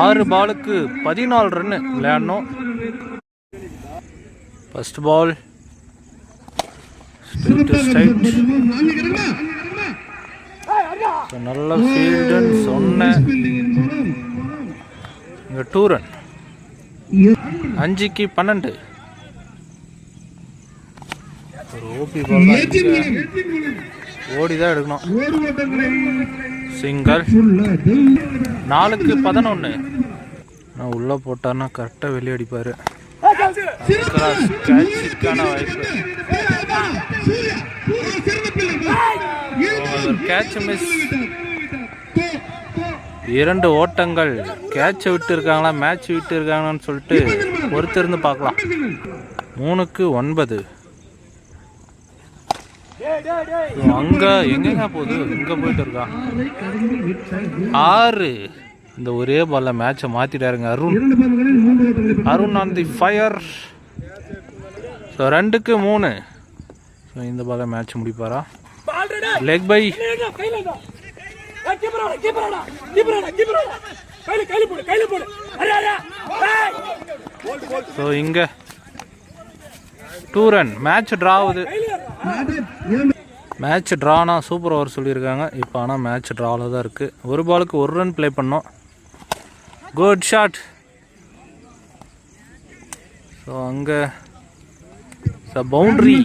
ஆறு பாலுக்கு பதினாலு ரன்னு விளையாடணும். ஃபர்ஸ்ட் பால் நல்ல ஃபீல்டுன்னு சொன்னேன் இங்கே டூ ரன் அஞ்சுக்கு பன்னெண்டு. ஒரு ஓபி பால் ஓடி தான் எடுக்கணும். சிங்கல் நாலுக்கு பதினொன்று நான் உள்ளே போட்டார்னா கரெக்டாக வெளியே அடிப்பார். கேட்ச் மிஸ் இரண்டு ஓட்டங்கள். கேட்சை விட்டு இருக்காங்களா? மேட்ச் விட்டு இருக்காங்களான்னு சொல்லிட்டு பொறுத்திருந்து பார்க்கலாம். மூணுக்கு ஒன்பது. அங்க எங்கெங்க போகுது? இங்க போயிட்டு இருக்கா? ஆறு. இந்த ஒரே பால்ல மேட்சை மாத்திட்டாருங்க Arun. Arun on the fire so ரெண்டுக்கு மூணு. ஸோ இந்த பால மேட்ச் முடிப்பாரா? லெக் பை ஸோ இங்க. டூ ரன் மேட்ச் ட்ரா ஆகுது மேட்ச் ட்ரானா சூப்பர் ஓவர் சொல்லியிருக்காங்க. இப்போ ஆனால் மேட்ச் ட்ராவில் தான் இருக்குது ஒரு பாலுக்கு ஒரு ரன் ப்ளே பண்ணோம். குட் ஷாட் ஸோ அங்கே பவுண்ட்ரி